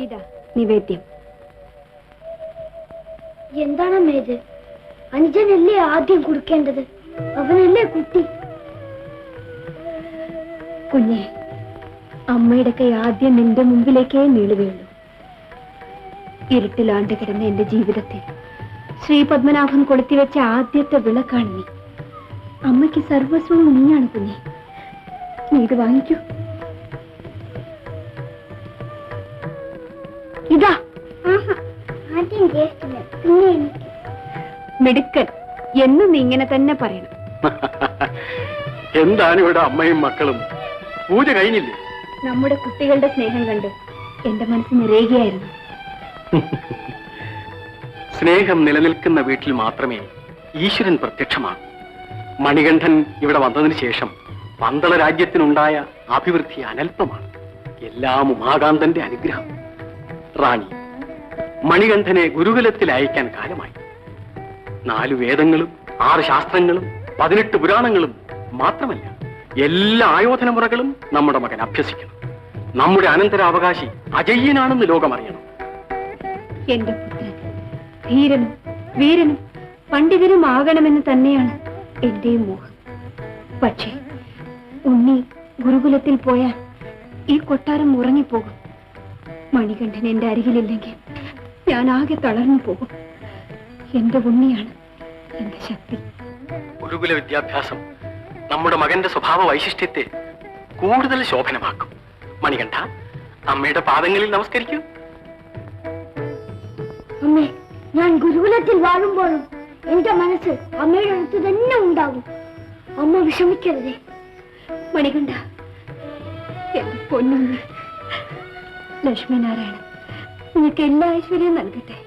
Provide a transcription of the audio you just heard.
ഇതാ നിവേദ്യം. എന്താണമ്മേ ഇത് അനുജനല്ലേ ആദ്യം കൊടുക്കേണ്ടത്? അവനല്ലേ കുട്ടി? കുഞ്ഞെ അമ്മയുടെ കൈ ആദ്യം നിന്റെ മുമ്പിലേക്കേ നീളുകയുള്ളൂ. ഇരുട്ടിലാണ്ട് കിടന്ന എന്റെ ജീവിതത്തിൽ ശ്രീ പത്മനാഭൻ കൊളുത്തിവെച്ച ആദ്യത്തെ വിളക്കാണ് നീ അമ്മയ്ക്ക് സർവസ്വവും നീയാണ് കുഞ്ഞെ. നീ ഇത് വാങ്ങിക്കൂ. ഇതാ. മിടുക്കൻ എന്നും നീ ഇങ്ങനെ തന്നെ പറയണം. എന്താണ് ഇവിടെ അമ്മയും മക്കളും? പൂജ കഴിഞ്ഞില്ലേ? നമ്മുടെ കുട്ടികളുടെ സ്നേഹം കണ്ട് എന്റെ മനസ്സ് നിറയുകയായിരുന്നു സ്നേഹം നിലനിൽക്കുന്ന വീട്ടിൽ മാത്രമേ ഈശ്വരൻ പ്രത്യക്ഷമാകൂ മണികണ്ഠൻ ഇവിടെ വന്നതിന് ശേഷം പന്തള രാജ്യത്തിനുണ്ടായ അഭിവൃദ്ധി അനൽപമാണ്. എല്ലാം ഉമാകാന്തന്റെ അനുഗ്രഹം. റാണി മണികണ്ഠനെ ഗുരുകുലത്തിൽ അയക്കാൻ കാലമായി. നാലു വേദങ്ങളും ആറ് ശാസ്ത്രങ്ങളും പതിനെട്ട് പുരാണങ്ങളും മാത്രമല്ല എല്ലാ ആയോധന മുറകളും നമ്മുടെ മകൻ അഭ്യസിക്കണം. നമ്മുടെ അനന്തരാവകാശി അജയ്യനാണെന്ന് ലോകമറിയണം. എന്റെ പുത്രൻ ധീരനും വീരനും പണ്ഡിതനും ആകണമെന്ന് തന്നെയാണ് എന്റെയും മോഹം. പക്ഷേ ഉണ്ണി ഗുരുകുലത്തിൽ പോയാൽ ഈ കൊട്ടാരം ഉറങ്ങിപ്പോകും. മണികണ്ഠൻ എന്റെ അരികിലില്ലെങ്കിൽ ഞാൻ ആകെ തളർന്നു പോകും. എന്റെ ഉണ്ണിയാണ് എന്റെ ശക്തി. ഗുരുകുല വിദ്യാഭ്യാസം നമ്മുടെ മകന്റെ സ്വഭാവ വൈശിഷ്ട്യത്തെ കൂടുതൽ ശോഭനമാക്കും. മണികണ്ഠ അമ്മയുടെ പാദങ്ങളിൽ നമസ്കരിക്കൂ. അമ്മേ ഞാൻ ഗുരുകുലത്തിൽ വാഴുമ്പോഴും എന്റെ മനസ്സ് അമ്മയുടെ അടുത്ത് തന്നെ ഉണ്ടാകും. അമ്മ വിഷമിക്കരുതേ. മണികണ്ട എന്റെ പൊന്നുണ്ണി ലക്ഷ്മിനാരായണൻ നിനക്ക് എല്ലാ ഐശ്വര്യവും നൽകട്ടെ.